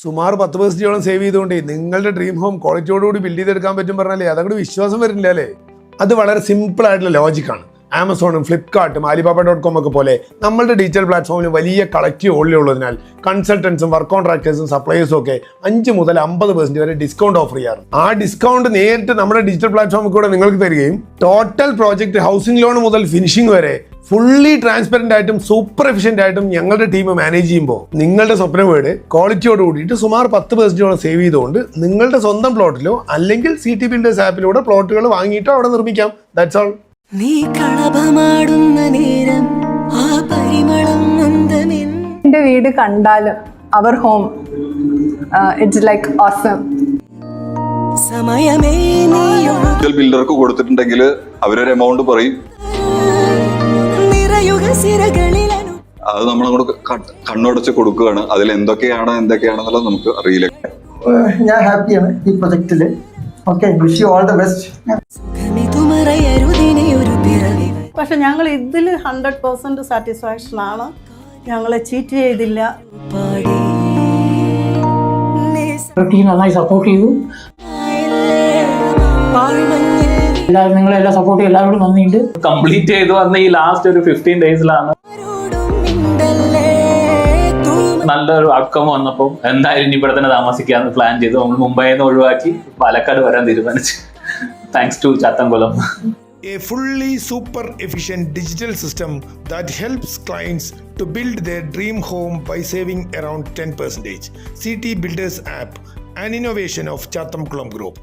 സുമാർ പത്ത് പെർസെന്റോളം സേവ് ചെയ്തുകൊണ്ട് നിങ്ങളുടെ ഡ്രീം ഹോം ക്വാളിറ്റിയോടുകൂടി ബിൽഡ് ചെയ്തെടുക്കാൻ പറ്റും പറഞ്ഞാലേ അതങ്ങോട്ട് വിശ്വാസം വരുന്നില്ല അല്ലേ? അത് വളരെ സിമ്പിൾ ആയിട്ടുള്ള ലോജിക്കാണ് ആമസോണും ഫ്ലിപ്കാർട്ടും ആലിബാബ ഡോട്ട് കോം ഒക്കെ പോലെ നമ്മളുടെ ഡിജിറ്റൽ പ്ലാറ്റ്ഫോമിൽ വലിയ കളക്റ്റീവ് ഓൾറെഡി ഉള്ളതിനാൽ കൺസൾട്ടൻസും വർക്ക് കോൺട്രാക്ടേഴ്സും സപ്ലൈയേഴ്സും ഒക്കെ അഞ്ച് മുതൽ അമ്പത് പെർസെന്റ് വരെ ഡിസ്കൗണ്ട് ഓഫർ ചെയ്യാറ്. ആ ഡിസ്കൗണ്ട് നേരിട്ട് നമ്മുടെ ഡിജിറ്റൽ പ്ലാറ്റ്ഫോമിൽ കൂടെ നിങ്ങൾക്ക് തരികയും ടോട്ടൽ പ്രോജക്റ്റ് ഹൗസിംഗ് ലോൺ മുതൽ ഫിനിഷിംഗ് വരെ ഫുള്ളി ട്രാൻസ്പെറന്റ് ആയിട്ടും സൂപ്പർ എഫിഷ്യന്റ് ആയിട്ടും ഞങ്ങളുടെ ടീം മാനേജ് ചെയ്യുമ്പോൾ നിങ്ങളുടെ സ്വപ്ന വീട് ക്വാളിറ്റിയോട് കൂടിയിട്ട് സുമാർ പത്ത് പെർസെന്റോളം സേവ് ചെയ്തുകൊണ്ട് നിങ്ങളുടെ സ്വന്തം പ്ലോട്ടിലോ അല്ലെങ്കിൽ സി ടി ബിൽഡേഴ്സ് ആപ്പിലൂടെ പ്ലോട്ടുകൾ വാങ്ങിയിട്ടോ അവിടെ നിർമ്മിക്കാം. ദാറ്റ്സ് ഓൾ നീ കളഭമാടുന്ന നേരം ആ പരിമളം എന്റെ വീട് കണ്ടാലും അവർ ഹോം ഇറ്റ്സ് ലൈക്ക് ഓസം സമയമേ ബിൽഡർക്ക് കൊടുത്തിട്ടുണ്ടെങ്കിൽ അവരൊരു എമൗണ്ട് പറയും. അത് നമ്മൾ അങ്ങോട്ട് ക- കണ്ണുടച്ച് കൊടുക്കുകയാണ്. അതിൽ എന്തൊക്കെയാണ് എന്തൊക്കെയാണെന്നുള്ളത് നമുക്ക് അറിയില്ല. ഞാൻ ഹാപ്പിയാണ് ഈ പ്രൊജക്റ്റിൽ okay wish you all the best പക്ഷെ ഞങ്ങൾ ഇതിൽ ഹൺഡ്രഡ് പെർസെന്റ് സാറ്റിസ്ഫാക്ഷൻ ആണ്. ഞങ്ങളെ ചീറ്റ് ചെയ്തില്ല. നന്നായി സപ്പോർട്ട് ചെയ്തു. എല്ലാവരും നിങ്ങളെല്ലാം സപ്പോർട്ട് ചെയ്തു. എല്ലാവരോടും നന്ദിയുണ്ട്. കംപ്ലീറ്റ് ചെയ്തു വന്ന ഈ ലാസ്റ്റ് ഒരു ഫിഫ്റ്റീൻ ഡേയ്സിലാണ് നല്ലൊരു ഔട്ട്കം വന്നപ്പോൾ എന്തായാലും ഇനി ഇവിടെ തന്നെ താമസിക്കാന്ന് പ്ലാൻ ചെയ്തു നമ്മൾ മുംബൈയിൽ നിന്ന് ഒഴിവാക്കി പാലക്കാട് വരാൻ തീരുമാനിച്ചു thanks to Chathamkulam A fully super efficient digital system that helps clients to build their dream home by saving around 10%. CT Builders app, an innovation of Chatham Club Group.